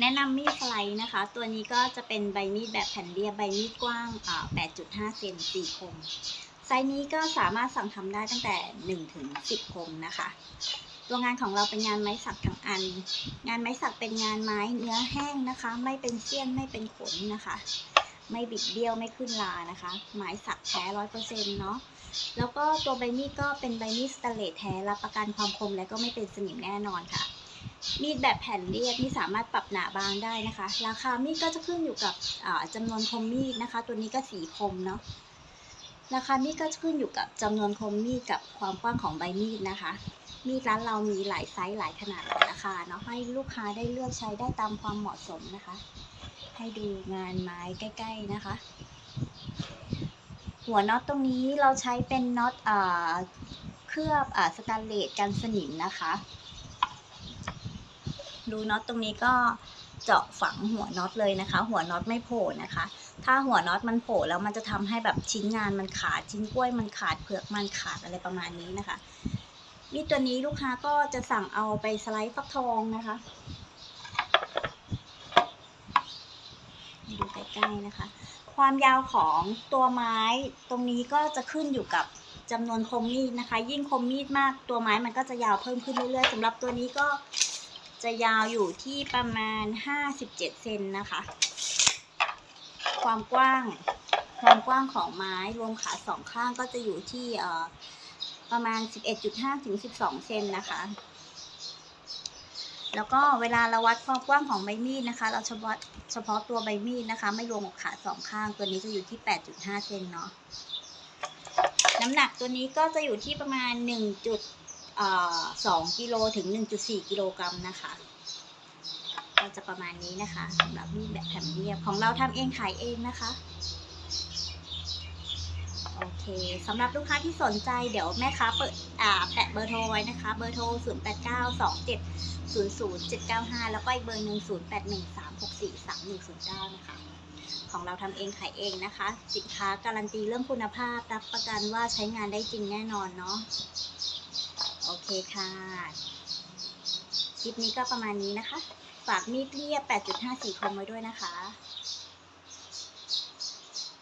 แนะนำมีดสไลด์นะคะ ตัวนี้ก็จะเป็นใบมีดแบบแผ่นเรียบใบมีดกว้าง 8.5 เซน4คม ไซส์นี้ก็สามารถสั่งทำได้ตั้งแต่ 1 ถึง 10 คมนะคะตัวงานของเราเป็นงานไม้สักทั้งอัน งานไม้สักเป็นงานไม้เนื้อแห้งนะคะ ไม่เป็นเสี้ยนไม่เป็นขนนะคะ ไม่บิดเบี้ยวไม่ขึ้นลานะคะ ไม้สักแท้ร้อยเปอร์เซ็นต์เนาะแล้วก็ตัวใบมีดก็เป็นใบมีดสแตเลสแท้รับประกันความคมและก็ไม่เป็นสนิมแน่นอนค่ะ มีดแบบแผ่นเรียบนี่สามารถปรับหนาบางได้นะคะ ราคามีดก็จะขึ้นอยู่กับอ่าจำนวนคมมีดนะคะ ตัวนี้ก็สีคมเนาะราคามีดก็จะขึ้นอยู่กับจำนวนคมมีดกับความกว้างของใบมีดนะคะ มีดร้านเรามีหลายไซส์หลายขนาดหลายราคาเนาะให้ลูกค้าได้เลือกใช้ได้ตามความเหมาะสมนะคะ ให้ดูงานไม้ใกล้ๆนะคะ หัวน็อตตรงนี้เราใช้เป็นน็อตเคลือบอสแตนเลสกันสนิมนะคะ ดูน็อตตรงนี้ก็เจาะฝังหัวน็อตเลยนะคะ หัวน็อตไม่โผล่นะคะ ถ้าหัวน็อตมันโผล่แล้วมันจะทำให้แบบชิ้นงานมันขาดชิ้นกล้วยมันขาดเผือกมันขาดอะไรประมาณนี้นะคะมีตัวนี้ลูกค้าก็จะสั่งเอาไปสไลด์ฟักทองนะคะดูใกล้ๆนะคะ ความยาวของตัวไม้ตรงนี้ก็จะขึ้นอยู่กับจำนวนคมมีดนะคะ ยิ่งคมมีดมากตัวไม้มันก็จะยาวเพิ่มขึ้นเรื่อยๆสำหรับตัวนี้ก็ จะยาวอยู่ที่ประมาณ 57 เซนนะคะ ความกว้าง ความกว้างของไม้รวมขาสองข้างก็จะอยู่ที่เอ่อประมาณ 11.5 ถึง 12 เซนนะคะ แล้วก็เวลาเราวัดความกว้างของใบมีดนะคะ เราเฉพาะเฉพาะตัวใบมีดนะคะ ไม่รวมกับขาสองข้าง ตัวนี้จะอยู่ที่ 8.5 เซนเนาะ น้ำหนักตัวนี้ก็จะอยู่ที่ประมาณ 1.2กิโลถึง 1.4 กิโลกรัมนะคะ ก็จะประมาณนี้นะคะสำหรับมีดแบบแผ่นเรียบของเราทำเองขายเองนะคะโอเคสำหรับลูกค้าที่สนใจเดี๋ยวแม่ค้าเปิดแปะเบอร์โทรไว้นะคะ เบอร์โทร 0 8 9 2 7 0 0 7 9 5 แล้วก็อีกเบอร์หนึ่ง0 8 1 3 6 4 3 1 0 9 นะคะ ของเราทำเองขายเองนะคะ สินค้าการันตีเรื่องคุณภาพ รับประกันว่าใช้งานได้จริงแน่นอนเนาะ ค่ะ คลิปนี้ก็ประมาณนี้นะคะ ฝากมีดเรียบ 8.54 คมไว้ด้วยนะคะ